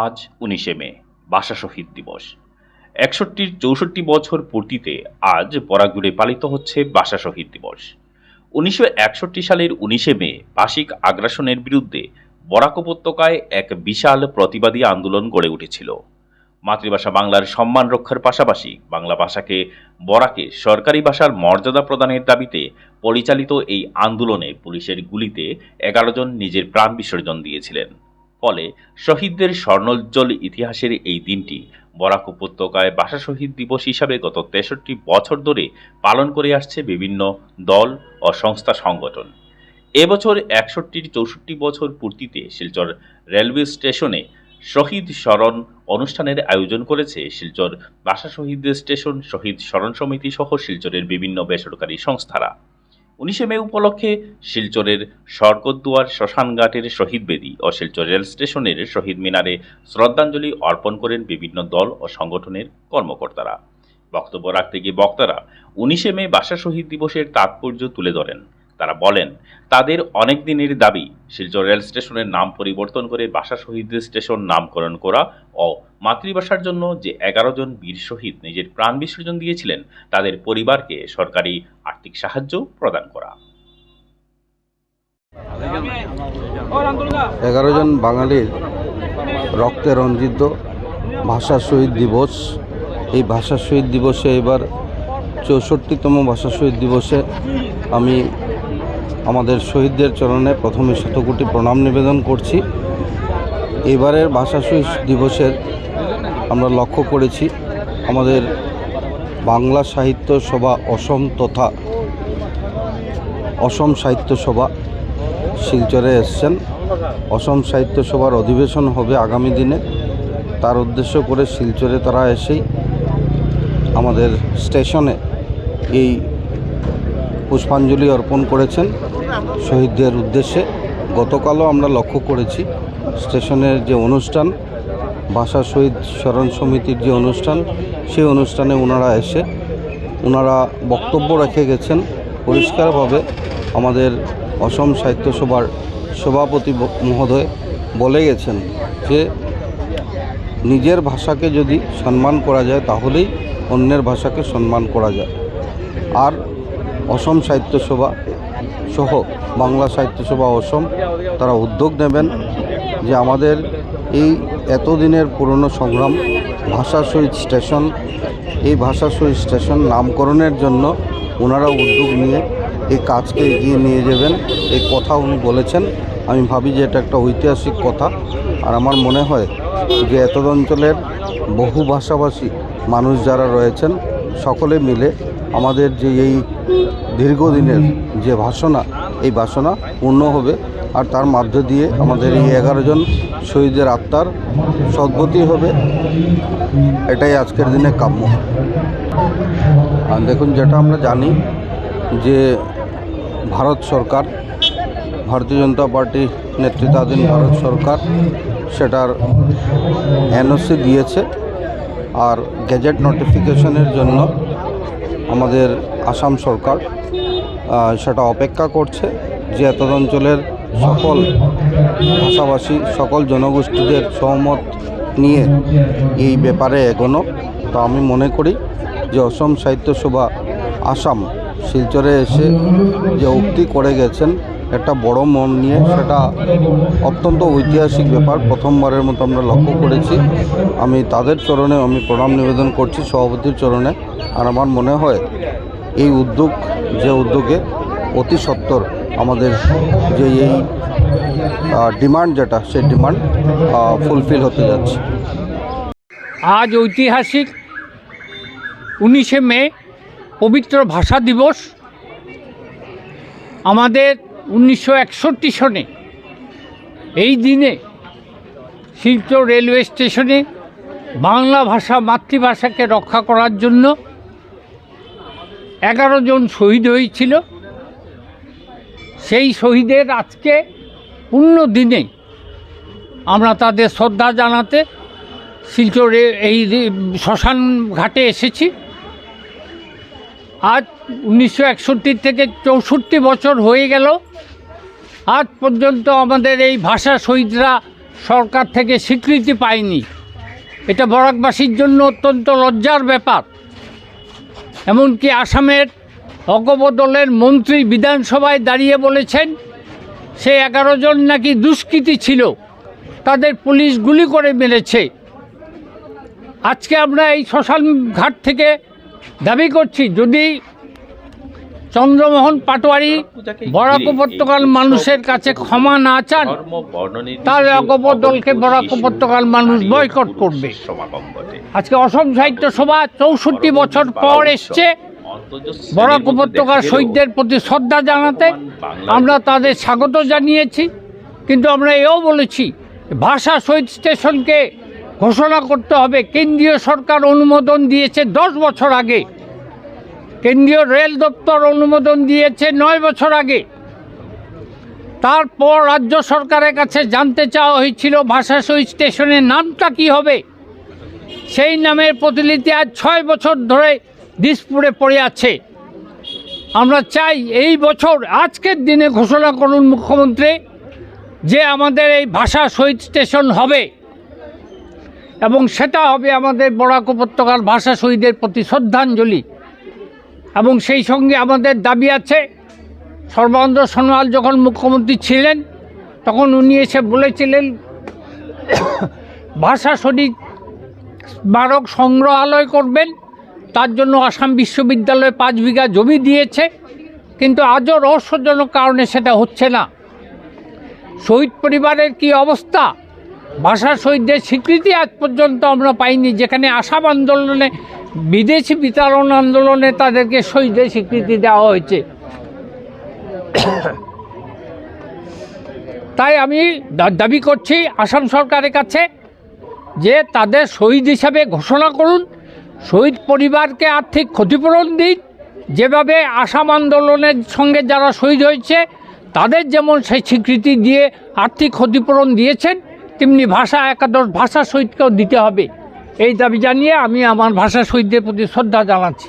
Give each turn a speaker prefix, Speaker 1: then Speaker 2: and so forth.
Speaker 1: আজ উনিশে মে ভাষা শহীদ দিবস। একষট্টির চৌষট্টি বছর পূর্তিতে আজ বরাকজুড়ে পালিত হচ্ছে ভাষা শহীদ দিবস। উনিশশো একষট্টি সালের উনিশে মে ভাষিক আগ্রাসনের বিরুদ্ধে বরাক উপত্যকায় এক বিশাল প্রতিবাদী আন্দোলন গড়ে উঠেছিল। মাতৃভাষা বাংলার সম্মান রক্ষার পাশাপাশি বাংলা ভাষাকে বরাকে সরকারি ভাষার মর্যাদা প্রদানের দাবিতে পরিচালিত এই আন্দোলনে পুলিশের গুলিতে এগারো জন নিজের প্রাণ বিসর্জন দিয়েছিলেন। ফলে শহীদদের স্বর্ণোজ্জ্বল ইতিহাসের এই দিনটি বরাক উপত্যকায় ভাষা শহীদ দিবস হিসাবে গত তেষট্টি বছর ধরে পালন করে আসছে বিভিন্ন দল ও সংস্থা সংগঠন। এবছর একষট্টির চৌষট্টি বছর পূর্তিতে শিলচর রেলওয়ে স্টেশনে শহীদ স্মরণ অনুষ্ঠানের আয়োজন করেছে শিলচর ভাষা শহীদ স্টেশন শহীদ স্মরণ সমিতি সহ শিলচরের বিভিন্ন বেসরকারি সংস্থারা। উনিশে মে উপলক্ষে শিলচরের সরকদ্দুয়ার শ্মশানঘাটের শহীদ বেদী ও শিলচর রেল স্টেশনের শহীদ মিনারে শ্রদ্ধাঞ্জলি অর্পণ করেন বিভিন্ন দল ও সংগঠনের কর্মকর্তারা। বক্তব্য রাখতে গিয়ে বক্তারা উনিশে মে ভাষা শহীদ দিবসের তাৎপর্য তুলে ধরেন। তারা বলেন, তাদের অনেক দিনের দাবি, শিলচর রেল স্টেশনের নাম পরিবর্তন করে ভাষা শহীদ স্টেশন নামকরণ করা ও মাতৃভাষার জন্য যে এগারো জন বীর শহীদ নিজের প্রাণ বিসর্জন দিয়েছিলেন, তাদের পরিবারকে সরকারি আর্থিক সাহায্য প্রদান করা।
Speaker 2: এগারো জন বাঙালির রক্তে রঞ্জিত ভাষা শহীদ দিবস। এই ভাষা শহীদ দিবসে এবার চৌষট্টিতম ভাষা শহীদ দিবসে আমি আমাদের শহীদদের চরণে প্রথমে শতকোটি প্রণাম নিবেদন করছি। এবারের ভাষা শহীদ দিবসের আমরা লক্ষ্য করেছি, আমাদের বাংলা সাহিত্য সভা অসম তথা অসম সাহিত্য সভা শিলচরে এসছেন। অসম সাহিত্য সভার অধিবেশন হবে আগামী দিনে। তার উদ্দেশ্য করে শিলচরে তারা এসেই আমাদের স্টেশনে এই পুষ্পাঞ্জলি অর্পণ করেছেন শহীদদের উদ্দেশ্যে। গতকালও আমরা লক্ষ্য করেছি স্টেশনের যে অনুষ্ঠান ভাষা শহীদ স্মরণ সমিতির যে অনুষ্ঠান, সেই অনুষ্ঠানে ওনারা এসে ওনারা বক্তব্য রেখে গেছেন পরিষ্কারভাবে। আমাদের অসম সাহিত্য সভার সভাপতি মহোদয় বলে গেছেন যে, নিজের ভাষাকে যদি সম্মান করা যায়, তাহলেই অন্যের ভাষাকে সম্মান করা যায়। আর অসম সাহিত্য সভা সহ বাংলা সাহিত্য সভা অসম তারা উদ্যোগ নেবেন যে আমাদের এই এতদিনের পুরনো সংগ্রাম, ভাষা শহীদ স্টেশন, এই ভাষা শহীদ স্টেশন নামকরণের জন্য ওনারা উদ্যোগ নিয়ে এই কাজকে এগিয়ে নিয়ে যাবেন। এই কথা উনি বলেছেন। আমি ভাবি যে এটা একটা ঐতিহাসিক কথা। আর আমার মনে হয় যে এতদ অঞ্চলের বহু ভাষাভাষী মানুষ যারা রয়েছেন, সকলে মিলে আমাদের যে এই দীর্ঘদিনের যে বাসনা এই বাসনা পূর্ণ হবে। আর তার মধ্য দিয়ে আমাদের এই এগারো জন শহীদের আত্মার সদ্গতি হবে। এটাই আজকের দিনে কাম্য। আর দেখুন, যেটা আমরা জানি যে ভারত সরকার, ভারতীয় জনতা পার্টি নেতৃত্বাধীন ভারত সরকার সেটার এনওসি দিয়েছে। আর গেজেট নোটিফিকেশনের জন্য আমাদের আসাম সরকার সেটা অপেক্ষা করছে যে এত অঞ্চলের সকল ভাষাভাষী, সকল জনগোষ্ঠীদের সহমত নিয়ে এই ব্যাপারে এগোনো। তো আমি মনে করি যে অসম সাহিত্য সভা আসাম শিলচরে এসে যে উক্তি করে গেছেন একটা বড় মন নিয়ে সেটা অত্যন্ত ঐতিহাসিক ব্যাপার। প্রথমবারের মতো আমরা লক্ষ্য করেছি। আমি তাদের চরণে আমি প্রণাম নিবেদন করছি সভাপতির চরণে। আর আমার মনে হয়, এই উদ্যোগ, যে উদ্যোগে অতি সত্বর আমাদের যে এই ডিমান্ড যেটা, সেই ডিমান্ড ফুলফিল হতে যাচ্ছে।
Speaker 3: আজ ঐতিহাসিক উনিশে মে, পবিত্র ভাষা দিবস। আমাদের উনিশশো একষট্টি সনে, এই দিনে শিলচর রেলওয়ে স্টেশনে বাংলা ভাষা মাতৃভাষাকে রক্ষা করার জন্য এগারো জন শহীদ হয়েছিল। সেই শহীদের আজকে পূর্ণ দিনে আমরা তাদের শ্রদ্ধা জানাতে শিলচরে এই শ্মশান ঘাটে এসেছি। আজ উনিশশো একষট্টি থেকে চৌষট্টি বছর হয়ে গেল। আজ পর্যন্ত আমাদের এই ভাষা শহীদরা সরকার থেকে স্বীকৃতি পায়নি। এটা বরাকবাসীর জন্য অত্যন্ত লজ্জার ব্যাপার। এমনকি আসামের অগবদলের মন্ত্রী বিধানসভায় দাঁড়িয়ে বলেছেন, সে এগারো জন নাকি দুষ্কৃতী ছিল, তাদের পুলিশ গুলি করে মেরেছে। আজকে আমরা এই শ্মশান ঘাট থেকে দাবি করছি, যদি চন্দ্রমোহন পাটোয়ারি বরাক উপত্যকার মানুষের কাছে ক্ষমা না চান তাহলে অগপ দলকে বরাক উপত্যকার মানুষ বয়কট করবে। আজকে অসম সাহিত্য সভা চৌষট্টি বছর পর এসছে বরাক উপত্যকার শহীদদের প্রতি শ্রদ্ধা জানাতে আমরা তাদের স্বাগত জানিয়েছি কিন্তু আমরা এও বলেছি, ভাষা শহীদ স্টেশনকে ঘোষণা করতে হবে, কেন্দ্রীয় সরকার অনুমোদন দিয়েছে দশ বছর আগে। কেন্দ্রীয় রেল দপ্তর অনুমোদন দিয়েছে নয় বছর আগে। তারপর রাজ্য সরকারের কাছে জানতে চাওয়া হয়েছিল ভাষা শহীদ স্টেশনের নামটা কি হবে? সেই নামের প্রতিলিপি আজ ছয় বছর ধরে দিসপুরে পড়ে আছে। আমরা চাই এই বছর, আজকের দিনে ঘোষণা করুন মুখ্যমন্ত্রী, যে আমাদের এই ভাষা শহীদ স্টেশন হবে। এবং সেটা হবে আমাদের বরাক উপত্যকার ভাষা শহীদের প্রতি শ্রদ্ধাঞ্জলি। এবং সেই সঙ্গে আমাদের দাবি আছে, সর্বানন্দ সোনোয়াল যখন মুখ্যমন্ত্রী ছিলেন, তখন উনি এসে বলেছিলেন, ভাষা শহীদ স্মারক সংগ্রহালয় করবেন, তার জন্য আসাম বিশ্ববিদ্যালয়ে পাঁচ বিঘা জমি দিয়েছে, কিন্তু আজও রহস্যজনক কারণে সেটা হচ্ছে না। শহীদ পরিবারের কি অবস্থা? ভাষা শহীদদের স্বীকৃতি আজ পর্যন্ত আমরা পাইনি। যেখানে আসাম আন্দোলনে, বিদেশি বিতরণ আন্দোলনে তাদেরকে শহীদের স্বীকৃতি দেওয়া হয়েছে। তাই আমি দাবি করছি আসাম সরকারের কাছে যে তাদের শহীদ হিসাবে ঘোষণা করুন, শহীদ পরিবারকে আর্থিক ক্ষতিপূরণ দিন। যেভাবে আসাম আন্দোলনের সঙ্গে যারা শহীদ হয়েছে, তাদের যেমন সেই স্বীকৃতি দিয়ে আর্থিক ক্ষতিপূরণ দিয়েছেন তেমনি ভাষা একাদশ ভাষা শহীদকেও দিতে হবে। এই দাবি জানিয়ে আমি আমার ভাষা শহীদদের প্রতি শ্রদ্ধা জানাচ্ছি।